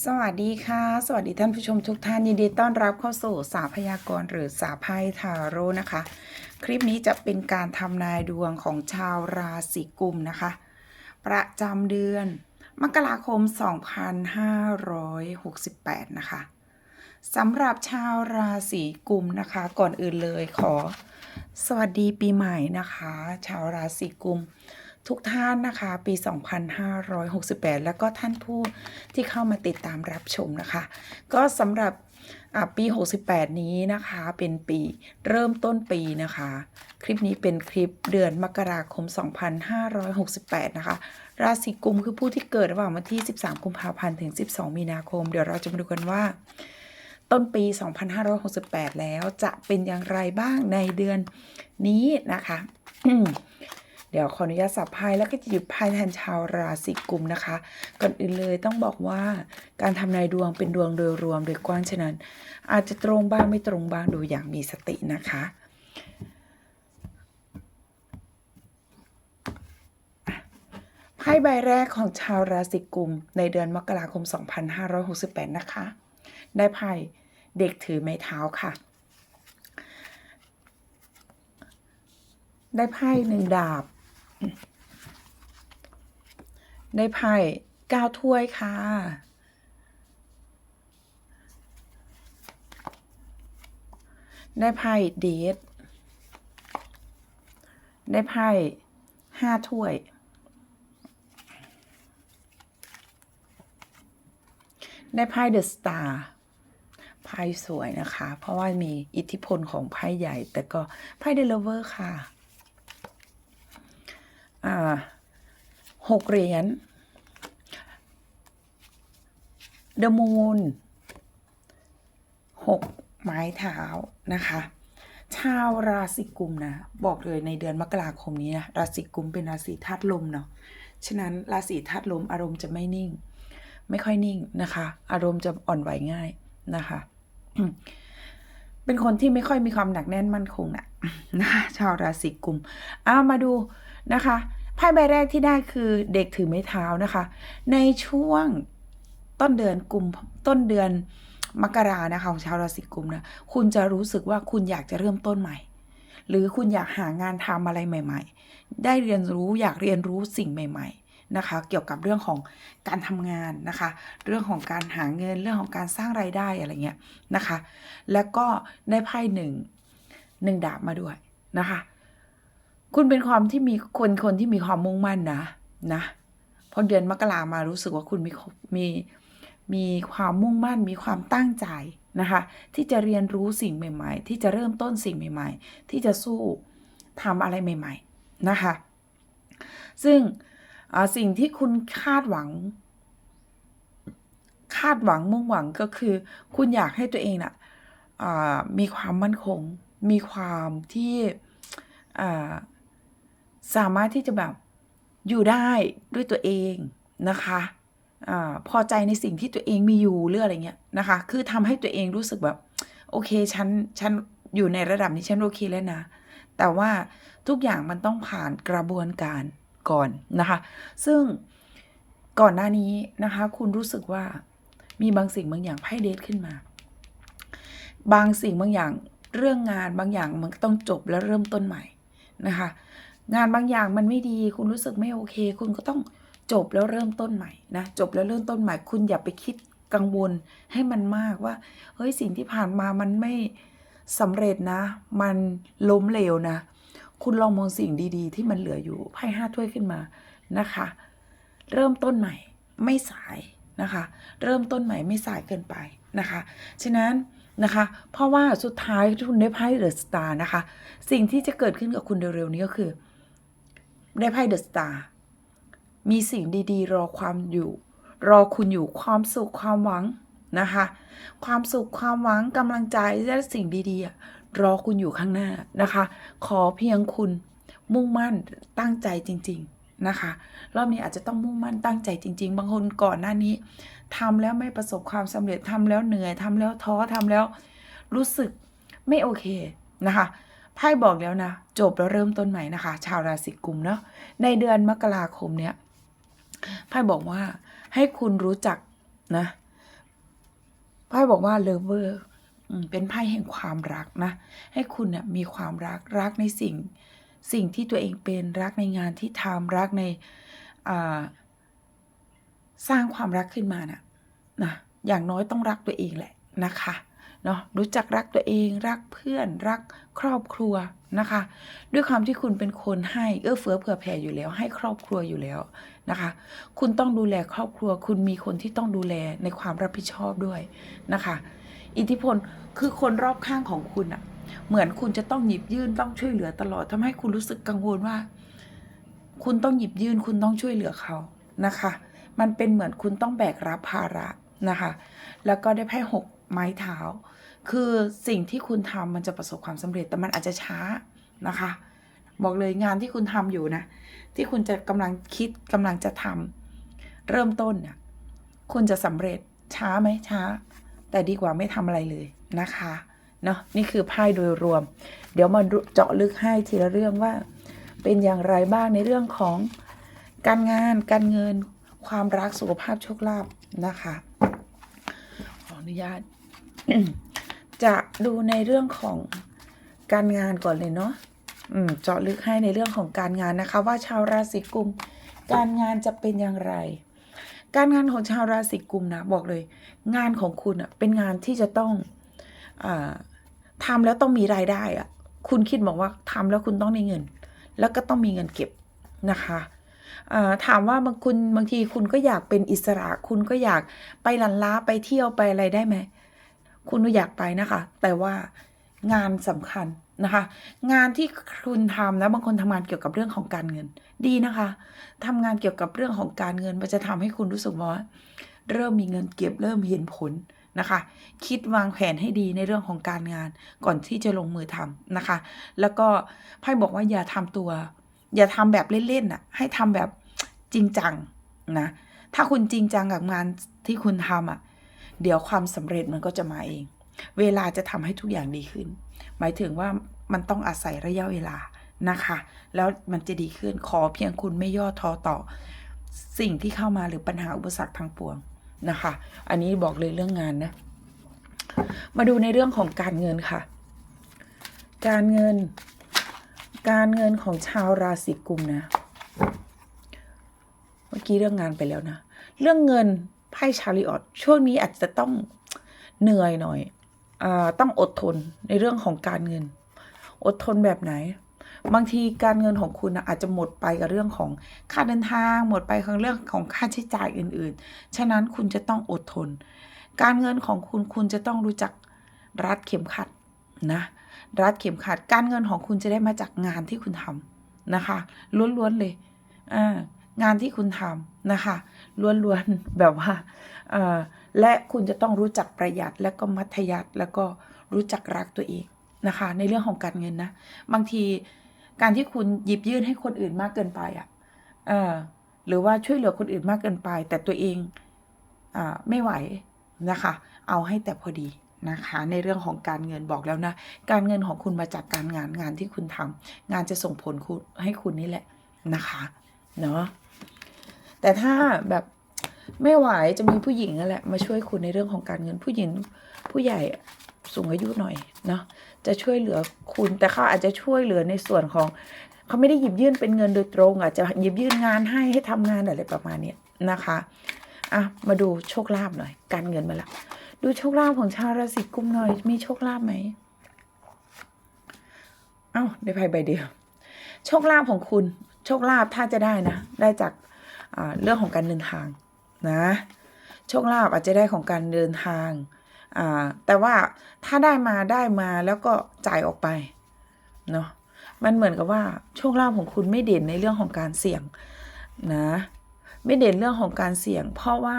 สวัสดีค่ะ สวัสดีท่านผู้ชมทุกท่านยินดีต้อนรับเข้าสู่สาพยากรณ์หรือสาไพ่ทาโร่นะคะ คลิปนี้จะเป็นการทำนายดวงของชาวราศีกุมนะคะ ประจำเดือน มกราคม 2568 นะคะสำหรับชาวราศีกุมนะคะ ก่อนอื่นเลยขอ สวัสดีปีใหม่นะคะ ชาวราศีกุม ทุกท่านนะคะ ปี 2568 แล้วก็ท่านผู้ที่เข้ามาติดตามรับชมนะคะ ก็สำหรับปี 68 นี้นะคะเป็นปีเริ่มต้นปีนะคะ คลิปนี้เป็นคลิปเดือนมกราคม 2568 นะคะ ราศีกุมคือผู้ที่เกิดระหว่างวันที่ 13 กุมภาพันธ์ถึง 12 มีนาคม เดี๋ยวเราจะมาดูกันว่าต้นปี 2568 แล้วจะเป็นอย่างไรบ้างในเดือนนี้นะคะ เดี๋ยวขออนุญาตสับไพ่แล้วก็จะหยิบไพ่แทนชาวราศีกุมนะคะ ก่อนอื่นเลยต้องบอกว่าการทำนายดวงเป็นดวงโดยรวมโดยกว้างฉะนั้น อาจจะตรงบ้างไม่ตรงบ้างดูอย่างมีสตินะคะไพ่ใบแรกของชาวราศีกุม ในเดือนมกราคม 2568 นะคะ ได้ไพ่เด็กถือไม้เท้าค่ะ ได้ไพ่หนึ่งดาบ ได้ไพ่เก้าถ้วยค่ะ ได้ไพ่เดทได้ไพ่ห้าถ้วย ได้ไพ่เดอะสตาร์ไพ่สวยนะคะ เพราะว่ามีอิทธิพลของไพ่ใหญ่ แต่ก็ไพ่เดลเวอร์ค่ะ อ่าหกเหรียญเดอะมูนหกไม้เท้านะคะ ชาวราศีกุมนะ บอกเลยในเดือนมกราคมนี้นะราศีกุมเป็นราศีธาตุลมเนาะฉะนั้นราศีธาตุลมอารมณ์จะไม่นิ่ง ไม่ค่อยนิ่งนะคะ อารมณ์จะอ่อนไหวง่ายนะคะเป็นคนที่ไม่ค่อยมีความหนักแน่นมั่นคงนะนะคะชาวราศีกุมอ้ามาดูนะคะ พ่ใบแรกที่ได้คือเด็กถือไม้เท้านะคะ ในช่วงต้นเดือนกุมต้นเดือนมกรานะคะของชาวราศีกุมนะคุณจะรู้สึกว่าคุณอยากจะเริ่มต้นใหม่ หรือคุณอยากหางานทำอะไรใหม่ ๆ ได้เรียนรู้อยากเรียนรู้สิ่งใหม่ ๆนะคะ เกี่ยวกับเรื่องของการทำงานนะคะ เรื่องของการหาเงินเรื่องของการสร้างรายได้อะไรเงี้ยนะคะ แล้วก็ได้ไพ่หนึ่งหนึ่งดาบมาด้วยนะคะ คุณเป็นความที่มีคนคนที่มีความมุ่งมั่นนะนะพอเดือนมกรามารู้สึกว่าคุณมีมีมีความมุ่งมั่น มีความตั้งใจนะคะ ที่จะเรียนรู้สิ่งใหม่ ๆ ที่จะเริ่มต้นสิ่งใหม่ ๆ ที่จะสู้ทำอะไรใหม่ ๆนะคะ ซึ่งสิ่งที่คุณคาดหวัง คาดหวังมุ่งหวังก็คือ คุณอยากให้ตัวเองน่ะอ่ามีความมั่นคง มีความที่ สามารถที่จะแบบอยู่ได้ด้วยตัวเองนะคะอพอใจในสิ่งที่ตัวเองมีอยู่หรืออะไรเงี้ยนะคะ คือทำให้ตัวเองรู้สึกแบบ โอเคฉันฉันอยู่ในระดับนี้ฉันโอเคแล้วนะ แต่ว่าทุกอย่างมันต้องผ่านกระบวนการก่อนนะคะ ซึ่งก่อนหน้านี้นะคะ คุณรู้สึกว่ามีบางสิ่งบางอย่างไพ่เดทขึ้นมา บางสิ่งบางอย่างเรื่องงานบางอย่างมันต้องจบแล้วเริ่มต้นใหม่นะคะ งานบางอย่างมันไม่ดี คุณรู้สึกไม่โอเค คุณก็ต้องจบแล้วเริ่มต้นใหม่นะจบแล้วเริ่มต้นใหม่ คุณอย่าไปคิดกังวลให้มันมากว่า เฮ้ยสิ่งที่ผ่านมามันไม่สำเร็จนะ มันล้มเหลวนะ คุณลองมองสิ่งดีๆ ที่มันเหลืออยู่ไพ่ห้าถ้วยขึ้นมานะคะ เริ่มต้นใหม่ไม่สายนะคะ เริ่มต้นใหม่ไม่สายเกินไปนะคะ ฉะนั้นนะคะ เพราะว่าสุดท้ายคุณได้ไพ่เดอะสตาร์นะคะ สิ่งที่จะเกิดขึ้นกับคุณเร็วๆนี้ก็คือ ได้ไพ่เดอะสตาร์มีสิ่งดีๆ รอความอยู่ รอคุณอยู่ความสุขความหวังนะคะ ความสุขความหวังกำลังใจและสิ่งดีๆ รอคุณอยู่ข้างหน้านะคะ ขอเพียงคุณมุ่งมั่นตั้งใจจริง ๆนะคะรอบนี้อาจจะต้องมุ่งมั่นตั้งใจจริง ๆ บางคนก่อนหน้านี้ทำแล้วไม่ประสบความสำเร็จทำแล้วเหนื่อยทำแล้วท้อทำแล้วรู้สึกไม่โอเคนะคะ ไพ่บอกแล้วนะ จบแล้วเริ่มต้นใหม่นะคะ ชาวราศีกุมเนาะในเดือนมกราคมเนี้ยไพ่บอกว่าให้คุณรู้จักนะไพ่บอกว่า lover อืมเป็นไพ่แห่งความรักนะ ให้คุณเนี่ยมีความรักรักในสิ่งสิ่งที่ตัวเองเป็นรักในงานที่ทำรักในสร้างความรักขึ้นมานะนะอย่างน้อยต้องรักตัวเองแหละนะคะ เนาะรู้จักรักตัวเอง รักเพื่อนรักครอบครัวนะคะ ด้วยความที่คุณเป็นคนให้เอื้อเฟื้อเผื่อแผ่อยู่แล้ว ให้ครอบครัวอยู่แล้วนะคะ คุณต้องดูแลครอบครัว คุณมีคนที่ต้องดูแลในความรับผิดชอบด้วยนะคะ อิทธิพลคือคนรอบข้างของคุณอะเหมือนคุณจะต้องหยิบยื่นต้องช่วยเหลือตลอดทำให้คุณรู้สึกกังวลว่า คุณต้องหยิบยื่นคุณต้องช่วยเหลือเขานะคะ มันเป็นเหมือนคุณต้องแบกรับภาระนะคะ แล้วก็ได้ไพ่หกไม้เท้า คือสิ่งที่คุณทำมันจะประสบความสำเร็จแต่มันอาจจะช้านะคะ บอกเลยงานที่คุณทำอยู่นะ ที่คุณจะกำลังคิดกำลังจะทำเริ่มต้นเนี่ยคุณจะสำเร็จช้าไหมช้า แต่ดีกว่าไม่ทำอะไรเลยนะคะเนาะนี่คือไพ่โดยรวม เดี๋ยวมาเจาะลึกให้ทีละเรื่องว่า เป็นอย่างไรบ้างในเรื่องของการงานการเงินความรักสุขภาพโชคลาภนะคะ ขออนุญาต จะดูในเรื่องของการงานก่อนเลยเนาะอืมเจาะลึกให้ในเรื่องของการงานนะคะ ว่าชาวราศีกุม การงานจะเป็นอย่างไร การงานของชาวราศีกุมนะบอกเลย งานของคุณอะเป็นงานที่จะต้องอาทำแล้วต้องมีรายได้อะคุณคิดบอกว่าทำแล้วคุณต้องได้เงิน แล้วก็ต้องมีเงินเก็บนะคะถามว่าบางคุณบางทีคุณก็อยากเป็นอิสระ คุณก็อยากไปลันล้าไปเที่ยวไปอะไรได้ไหม คุณอยากไปนะคะ แต่ว่างานสำคัญนะคะ งานที่คุณทำนะบางคนทำงานเกี่ยวกับเรื่องของการเงิน ดีนะคะทำงานเกี่ยวกับเรื่องของการเงิน มันจะทำให้คุณรู้สึกว่า เริ่มมีเงินเก็บเริ่มเห็นผลนะคะ คิดวางแผนให้ดีในเรื่องของการงานก่อนที่จะลงมือทำนะคะ แล้วก็ไพ่บอกว่าอย่าทำตัว อย่าทำแบบเล่นๆน่ะ ให้ทำแบบจริงจังนะ ถ้าคุณจริงจังกับงานที่คุณทำอะ เดี๋ยวความสำเร็จมันก็จะมาเอง เวลาจะทำให้ทุกอย่างดีขึ้น หมายถึงว่ามันต้องอาศัยระยะเวลานะคะ แล้วมันจะดีขึ้นขอเพียงคุณไม่ย่อท้อต่อ สิ่งที่เข้ามาหรือปัญหาอุปสรรคทางปวงนะคะ อันนี้บอกเลยเรื่องงานนะ มาดูในเรื่องของการเงินค่ะ การเงิน การเงินของชาวราศีกุมนะ เมื่อกี้เรื่องงานไปแล้วนะ เรื่องเงิน ไพ่ชาริออตช่วงนี้อาจจะต้องเหนื่อยหน่อยอต้องอดทนในเรื่องของการเงิน อดทนแบบไหน บางทีการเงินของคุณอาจจะหมดไปกับเรื่องของค่าเดินทาง หมดไปกับเรื่องของค่าใช้จ่ายอื่น ๆ ฉะนั้นคุณจะต้องอดทน การเงินของคุณคุณจะต้องรู้จักรัดเข็มขัดนะรัดเข็มขัดการเงินของคุณจะได้มาจากงานที่คุณทำนะคะล้วนๆเลยงานที่คุณทำนะคะ ล้วนๆแบบว่าและคุณจะต้องรู้จักประหยัดและก็มัธยัติแล้วก็รู้จักรักตัวเองนะคะ ในเรื่องของการเงินนะ บางทีการที่คุณหยิบยื่นให้คนอื่นมากเกินไปอะหรือว่าช่วยเหลือคนอื่นมากเกินไป แต่ตัวเองอไม่ไหวนะคะ เอาให้แต่พอดีนะคะ ในเรื่องของการเงินบอกแล้วนะ การเงินของคุณมาจากการงานงานที่คุณทำงานจะส่งผลคุณให้คุณนี่แหละนะคะ เนาะ แต่ถ้าแบบไม่ไหวจะมีผู้หญิงนั่นแหละมาช่วยคุณในเรื่องของการเงินผู้หญิงผู้ใหญ่สูงอายุหน่อยเนาะจะช่วยเหลือคุณแต่เขาอาจจะช่วยเหลือในส่วนของเขาไม่ได้หยิบยื่นเป็นเงินโดยตรงอาจจะหยิบยื่นงานให้ให้ทำงานอะไรประมาณนี้นะคะอะมาดูโชคลาภหน่อย การเงินมาละดูโชคลาภของชาวราศีกุมหน่อย มีโชคลาภไหมเอ้าได้ไพ่ใบเดียว โชคลาภของคุณ โชคลาภถ้าจะได้นะ ได้จาก เรื่องของการเดินทางนะโชคลาภอาจจะได้ของการเดินทางแต่ว่าถ้าได้มาได้มาแล้วก็จ่ายออกไปเนาะมันเหมือนกับว่าโชคลาภของคุณไม่เด่นในเรื่องของการเสี่ยงนะไม่เด่นเรื่องของการเสี่ยง เพราะว่า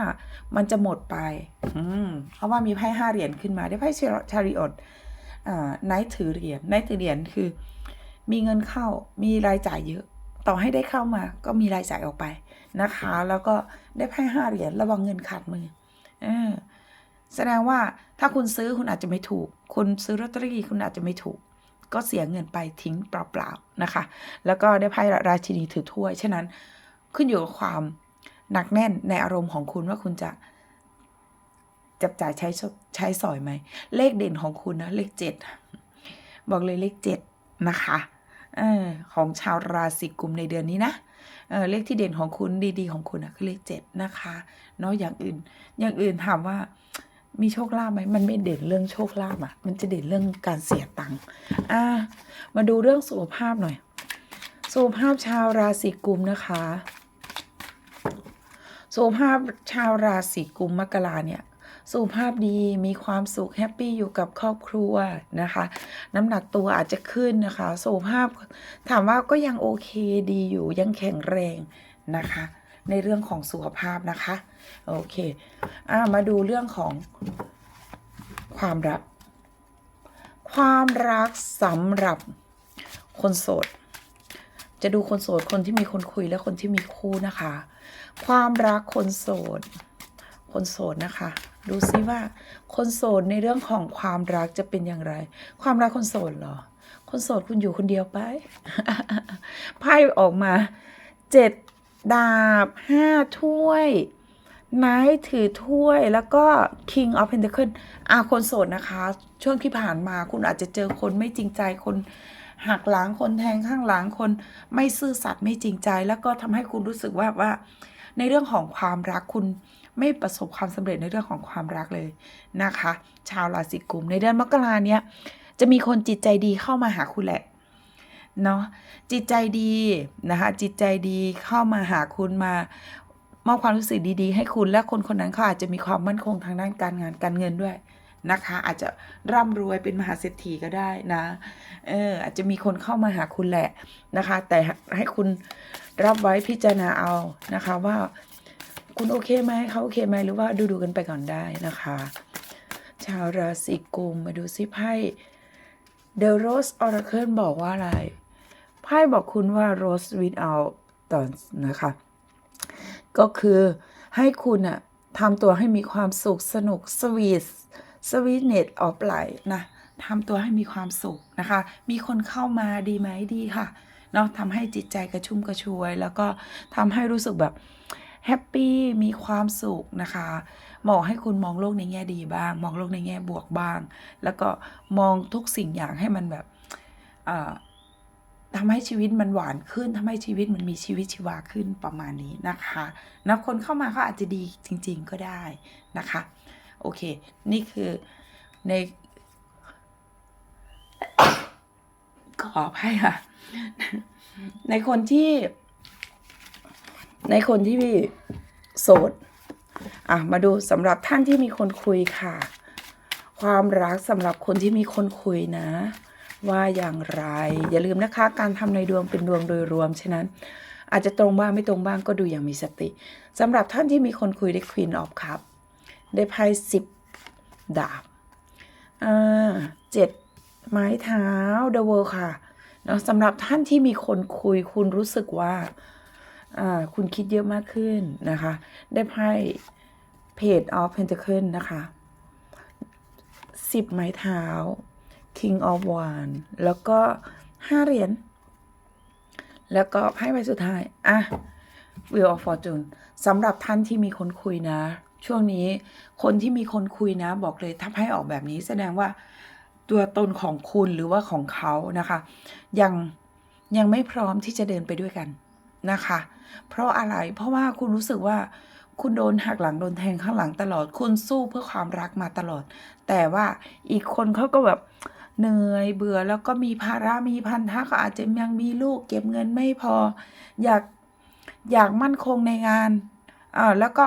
มันจะหมดไป อืมเพราะว่ามีไพ่ห้าเหรียญขึ้นมาได้ไพ่ชาริออตอ่าไนท์ถือเหรียญไนท์ถือเหรียญคือ มีเงินเข้ามีรายจ่ายเยอะ ต่อให้ได้เข้ามาก็มีรายจ่ายออกไปนะคะ แล้วก็ได้ไพ่ห้าเหรียญระวังเงินขาดมือเออแสดงว่าถ้าคุณซื้อคุณอาจจะไม่ถูก คุณซื้อลอตเตอรี่คุณอาจจะไม่ถูก ก็เสียเงินไปทิ้งเปล่าๆนะคะ แล้วก็ได้ไพ่ราชินีถือถ้วยฉะนั้นขึ้นอยู่กับความหนักแน่นในอารมณ์ของคุณว่าคุณจะจับจ่ายใช้สใช้สอยไหม เลขเด่นของคุณนะ เลขเจ็ด บอกเลยเลขเจ็ดนะคะเอของชาวราศีกุมในเดือนนี้นะเเลขที่เด่นของคุณดีๆ ของคุณนะคือเลขเจ็ดนะคะเนาะอย่างอื่น อย่างอื่นถามว่ามีโชคลาภไหมมันไม่เด่นเรื่องโชคลาภอะมันจะเด่นเรื่องการเสียตังค์อ่ามาดูเรื่องสุขภาพหน่อย สุขภาพชาวราศีกุมนะคะ สุขภาพชาวราศีกุมมกราเนี่ย สุขภาพดีมีความสุขแฮปปี้อยู่กับครอบครัวนะคะ น้ำหนักตัวอาจจะขึ้นนะคะ สุขภาพถามว่าก็ยังโอเคดีอยู่ยังแข็งแรงนะคะ ในเรื่องของสุขภาพนะคะ โอเคอ่ามาดูเรื่องของความรัก ความรักสำหรับคนโสดจะดูคนโสด คนที่มีคนคุยและคนที่มีคู่นะคะ ความรักคนโสด คนโสดนะคะ ดูซิว่า คนโสดในเรื่องของความรักจะเป็นอย่างไร ความรักคนโสดเหรอ คนโสดคุณอยู่คนเดียวไป ไพ่ออกมาเจ็ดดาบห้าถ้วยไนท์ถือถ้วยแล้วก็ King of Pentacle อะคนโสดนะคะ ช่วงที่ผ่านมาคุณอาจจะเจอคนไม่จริงใจคนหักหลังคนแทงข้างหลังคนไม่ซื่อสัตย์ไม่จริงใจ แล้วก็ทำให้คุณรู้สึกว่าว่า ในเรื่องของความรักคุณ ไม่ประสบความสำเร็จในเรื่องของความรักเลยนะคะ ชาวราศีกุมในเดือนมกราเนี้ยจะมีคนจิตใจดีเข้ามาหาคุณแหละเนาะจิตใจดีนะคะจิตใจดีเข้ามาหาคุณมามอบความรู้สึกดีๆ ให้คุณและคนคนนั้นเขาอาจจะมีความมั่นคงทางด้านการงานการเงินด้วยนะคะ อาจจะร่ำรวยเป็นมหาเศรษฐีก็ได้นะเอออาจจะมีคนเข้ามาหาคุณแหละนะคะ แต่ให้คุณรับไว้พิจารณาเอานะคะว่า คุณโอเคไหมเขาโอเคไหมหรือว่าดูดูกันไปก่อนได้นะคะ ชาวราศีกุมมาดูซิไพ่ The Rose Oracle บอกว่าอะไรไพ่บอกคุณว่า Rose without thorns นะคะ ก็คือให้คุณอะทำตัวให้มีความสุขสนุก sweet sweetness of life นะทำตัวให้มีความสุขนะคะ มีคนเข้ามาดีไหมดีค่ะเนาะทำให้จิตใจกระชุ่มกระชวย แล้วก็ทำให้รู้สึกแบบ แฮปปี้มีความสุขนะคะมองให้คุณมองโลกในแง่ดีบ้าง มองโลกในแง่บวกบ้าง แล้วก็มองทุกสิ่งอย่างให้มันแบบอ่าทำให้ชีวิตมันหวานขึ้นทำให้ชีวิตมันมีชีวิตชีวาขึ้นประมาณนี้นะคะนะคนเข้ามาเขาอาจจะดีจริง ๆก็ได้นะคะโอเค นี่คือในขออภัยค่ะ ในคนที่ ในคนที่โสดอะมาดูสำหรับท่านที่มีคนคุยค่ะ ความรักสำหรับคนที่มีคนคุยนะ ว่าอย่างไร อย่าลืมนะคะ การทำในดวงเป็นดวงโดยรวม ฉะนั้น อาจจะตรงบ้างไม่ตรงบ้างก็ดูอย่างมีสติสำหรับท่านที่มีคนคุยได้ Queen of Cup ได้ไพ่สิบดาบอ่าเจ็ดไม้เท้า The World ค่ะเนาะสำหรับท่านที่มีคนคุยคุณรู้สึกว่า คุณคิดเยอะมากขึ้นนะคะ ได้ไพ่ Page of Pentacle นะคะสิบไม้เท้า King of Wands แล้วก็ห้าเหรียญ แล้วก็ไพ่ใบสุดท้าย อะ Wheel of Fortune สำหรับท่านที่มีคนคุยนะ ช่วงนี้คนที่มีคนคุยนะ บอกเลยถ้าไพ่ออกแบบนี้แสดงว่าตัวตนของคุณหรือว่าของเขานะคะ ยังยังไม่พร้อมที่จะเดินไปด้วยกัน นะคะ เพราะอะไรเพราะว่าคุณรู้สึกว่าคุณโดนหักหลังโดนแทงข้างหลังตลอด คุณสู้เพื่อความรักมาตลอด แต่ว่าอีกคนเขาก็แบบเหนื่อยเบื่อแล้วก็มีภาระมีพันธะเขาอาจจะยังมีลูก เก็บเงินไม่พอ อยากอยากมั่นคงในงานอ่าแล้วก็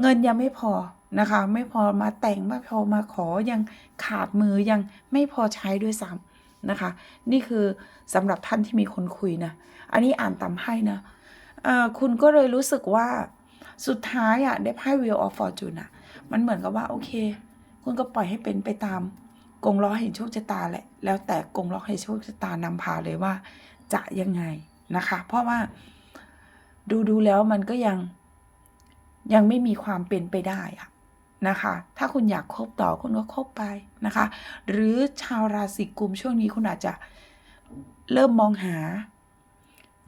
เงินยังไม่พอนะคะ ไม่พอมาแต่งไม่พอมาขอยังขาดมือยังไม่พอใช้ด้วยซ้ำ นะคะ นี่คือสำหรับท่านที่มีคนคุยนะ อันนี้อ่านตามให้นะคุณก็เลยรู้สึกว่าสุดท้ายอะได้ไพ่ Wheel of Fortune อะมันเหมือนกับว่าโอเค คุณก็ปล่อยให้เป็นไปตามกงล้อแห่งโชคชะตาแหละ แล้วแต่กงล้อแห่งโชคชะตานำพาเลยว่าจะยังไงนะคะ เพราะว่าดูดูแล้วมันก็ยังยังไม่มีความเป็นไปได้อะ นะคะ ถ้าคุณอยากคบต่อคุณก็คบไปนะคะ หรือชาวราศีกุมช่วงนี้คุณอาจจะเริ่มมองหา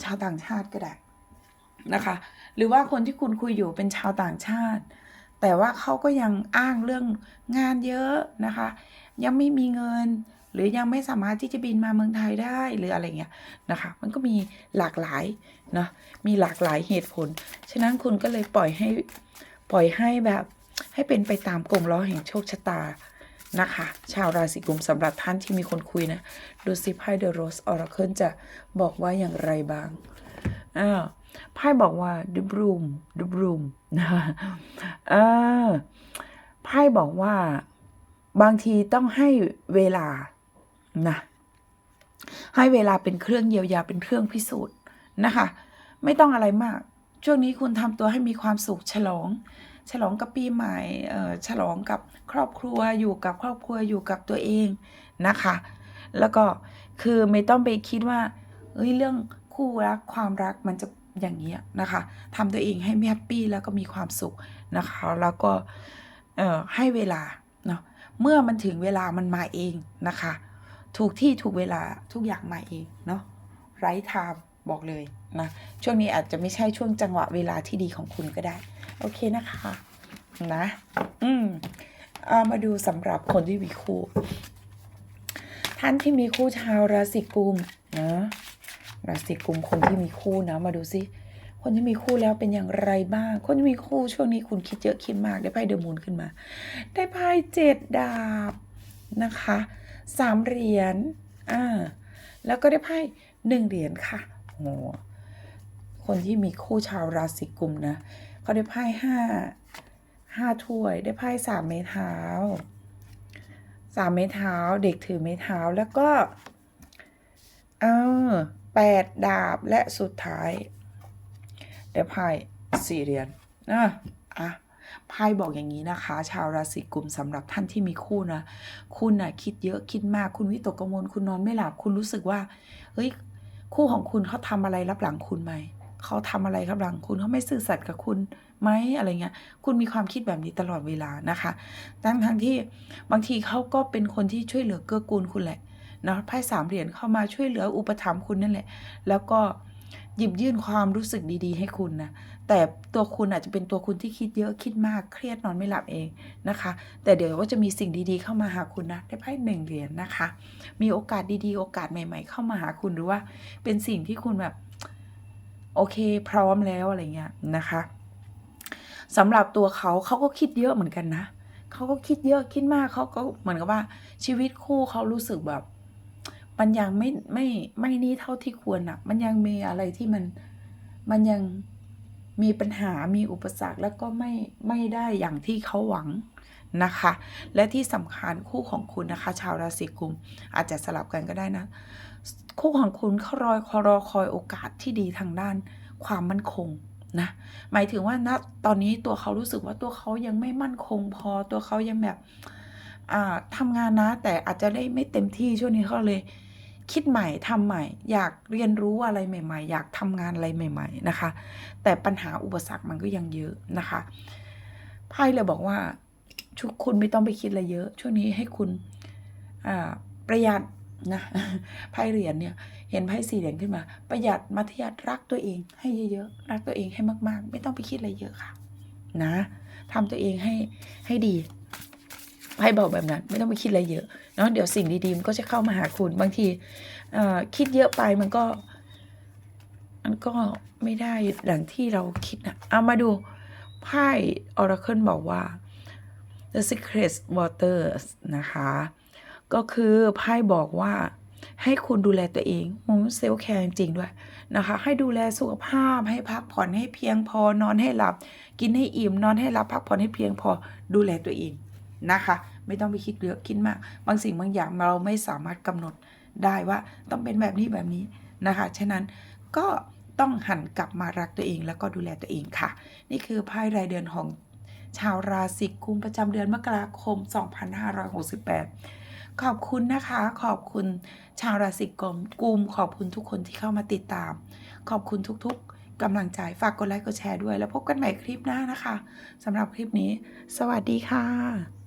ชาวต่างชาติก็ได้นะคะ หรือว่าคนที่คุณคุยอยู่เป็นชาวต่างชาติ แต่ว่าเขาก็ยังอ้างเรื่องงานเยอะนะคะ ยังไม่มีเงิน หรือยังไม่สามารถที่จะบินมาเมืองไทยได้หรืออะไรเงี้ยนะคะ มันก็มีหลากหลายเนาะมีหลากหลายเหตุผล ฉะนั้นคุณก็เลยปล่อยให้ปล่อยให้แบบ ให้เป็นไปตามกลมล้อแห่งโชคชะตานะคะ ชาวราศีกุมสำหรับท่านที่มีคนคุยนะ ดูสิไพ่เดอะโรสออร์เคิลจะบอกว่าอย่างไรบ้างอ้าไพ่บอกว่าดูบรูมดูบรูมนะคะอ่าไพ่บอกว่าบางทีต้องให้เวลานะให้เวลาเป็นเครื่องเยียวยาเป็นเครื่องพิสูจน์นะคะ ไม่ต้องอะไรมาก ช่วงนี้คุณทำตัวให้มีความสุขฉลอง ฉลองกับปีใหม่เอ่อฉลองกับครอบครัวอยู่กับครอบครัวอยู่กับตัวเองนะคะ แล้วก็คือไม่ต้องไปคิดว่าเอ้ยเรื่องคู่รักความรักมันจะอย่างนี้ยนะคะทำตัวเองให้แฮปปี้แล้วก็มีความสุขนะคะ แล้วก็เอ่อให้เวลาเนาะเมื่อมันถึงเวลามันมาเองนะคะ ถูกที่ถูกเวลาทุกอย่างมาเองเนาะไร้ไทม์บอกเลยนะช่วงนี้อาจจะไม่ใช่ช่วงจังหวะเวลาที่ดีของคุณก็ได้ โอเคนะคะนะอืมเอามาดูสำหรับคนที่มีคู่ ท่านที่มีคู่ชาวราศีกุมนะราศีกุมคนที่มีคู่นะ มาดูซิคนที่มีคู่แล้วเป็นอย่างไรบ้าง คนที่มีคู่ช่วงนี้คุณคิดเยอะคิดมากได้ไพ่เดอะมูนขึ้นมา ได้ไพ่เจ็ดดาบนะคะสามเหรียญอ่าแล้วก็ได้ไพ่หนึ่งเหรียญค่ะโอ้คนที่มีคู่ชาวราศีกุมนะ เขาได้ไพ่ห้าห้าถ้วยได้ไพ่สามไม้เท้าสามไม้เท้าเด็กถือไม้เท้าแล้วก็ เออแปดดาบและสุดท้าย ได้ไพ่สี่เหรียญนะอะไพ่บอกอย่างนี้นะคะ ชาวราศีกุมสำหรับท่านที่มีคู่นะ คุณน่ะคิดเยอะคิดมากคุณวิตกกังวลคุณนอนไม่หลับคุณรู้สึกว่าเฮ้ยคู่ของคุณเขาทำอะไรรับหลังคุณไหม เขาทำอะไรรับหลังคุณเขาไม่ซื่อสัตย์กับคุณไหมอะไรเงี้ย คุณมีความคิดแบบนี้ตลอดเวลานะคะทั้งทั้งที่บางทีเขาก็เป็นคนที่ช่วยเหลือเกื้อกูลคุณแหละนะไพ่สามเหรียญเข้ามาช่วยเหลืออุปถัมภ์คุณนั่นแหละ แล้วก็หยิบยื่นความรู้สึกดีๆ ให้คุณนะ แต่ตัวคุณอาจจะเป็นตัวคุณที่คิดเยอะคิดมากเครียดนอนไม่หลับเองนะคะ แต่เดี๋ยวก็จะมีสิ่งดีๆเข้ามาหาคุณนะ ได้ไพ่หนึ่งเหรียญนะคะ มีโอกาสดีๆ โอกาสใหม่ ๆ เข้ามาหาคุณหรือว่าเป็นสิ่งที่คุณแบบ โอเค พร้อมแล้วอะไรเงี้ยนะคะสำหรับตัวเขาเขาก็คิดเยอะเหมือนกันนะเขาก็คิดเยอะคิดมากเขาก็เหมือนกับว่า ชีวิตคู่เขารู้สึกแบบ มันยังไม่ไม่ไม่นี่เท่าที่ควรอะมันยังมีอะไรที่มันมันยัง มีปัญหามีอุปสรรคแล้วก็ไม่ไม่ได้อย่างที่เขาหวังนะคะ และที่สำคัญคู่ของคุณนะคะ ชาวราศีกุม อาจจะสลับกันก็ได้นะ คู่ของคุณเขารอยคอรอคอยโอกาสที่ดีทางด้านความมั่นคงนะหมายถึงว่าณตอนนี้ตัวเขารู้สึกว่าตัวเขายังไม่มั่นคงพอตัวเขายังแบบอ่าทำงานนะ แต่อาจจะได้ไม่เต็มที่ช่วงนี้เขาเลย คิดใหม่ทำใหม่ อยากเรียนรู้อะไรใหม่ ๆ อยากทำงานอะไรใหม่ ๆนะคะ แต่ปัญหาอุปสรรคมันก็ยังเยอะนะคะไพ่เลยบอกว่าชุกคุณไม่ต้องไปคิดอะไรเยอะ ช่วงนี้ให้คุณประหยัดนะไพ่เหรียญเนี่ยเห็นไพ่สี่เหรียญขึ้นมา ประหยัดมัธยัติรักตัวเอง ให้เยอะๆรักตัวเองให้มาก ๆ ไม่ต้องไปคิดอะไรเยอะค่ะ นะทำตัวเองให้ให้ดี ไพ่บอกแบบนั้น ไม่ต้องไปคิดอะไรเยอะเนาะเดี๋ยวสิ่งดีๆมันก็จะเข้ามาหาคุณบางทีคิดเยอะไปมันก็ มันก็ไม่ได้ดังที่เราคิดนะเอามาดูไพ่ Oracle บอกว่า The Secret Waters นะคะ ก็คือไพ่บอกว่าให้คุณดูแลตัวเองมุมเซลล์แคร์จริงๆด้วยนะคะ ให้ดูแลสุขภาพ ให้พักผ่อนให้เพียงพอ นอนให้หลับ กินให้อิ่ม นอนให้หลับ พักผ่อนให้เพียงพอ ดูแลตัวเอง นะคะ ไม่ต้องไปคิดเยอะคิดมาก บางสิ่งบางอย่างเราไม่สามารถกำหนดได้ว่าต้องเป็นแบบนี้แบบนี้นะคะ ฉะนั้นก็ต้องหันกลับมารักตัวเองแล้วก็ดูแลตัวเองค่ะ นี่คือไพ่รายเดือนของชาวราศีกุมประจำเดือนมกราคม 2568 ขอบคุณนะคะ ขอบคุณชาวราศีกุมกุมขอบคุณทุกคนที่เข้ามาติดตาม ขอบคุณทุกๆกำลังใจ ฝากกดไลค์กดแชร์ด้วย แล้วพบกันใหม่คลิปหน้านะคะสำหรับคลิปนี้ สวัสดีค่ะ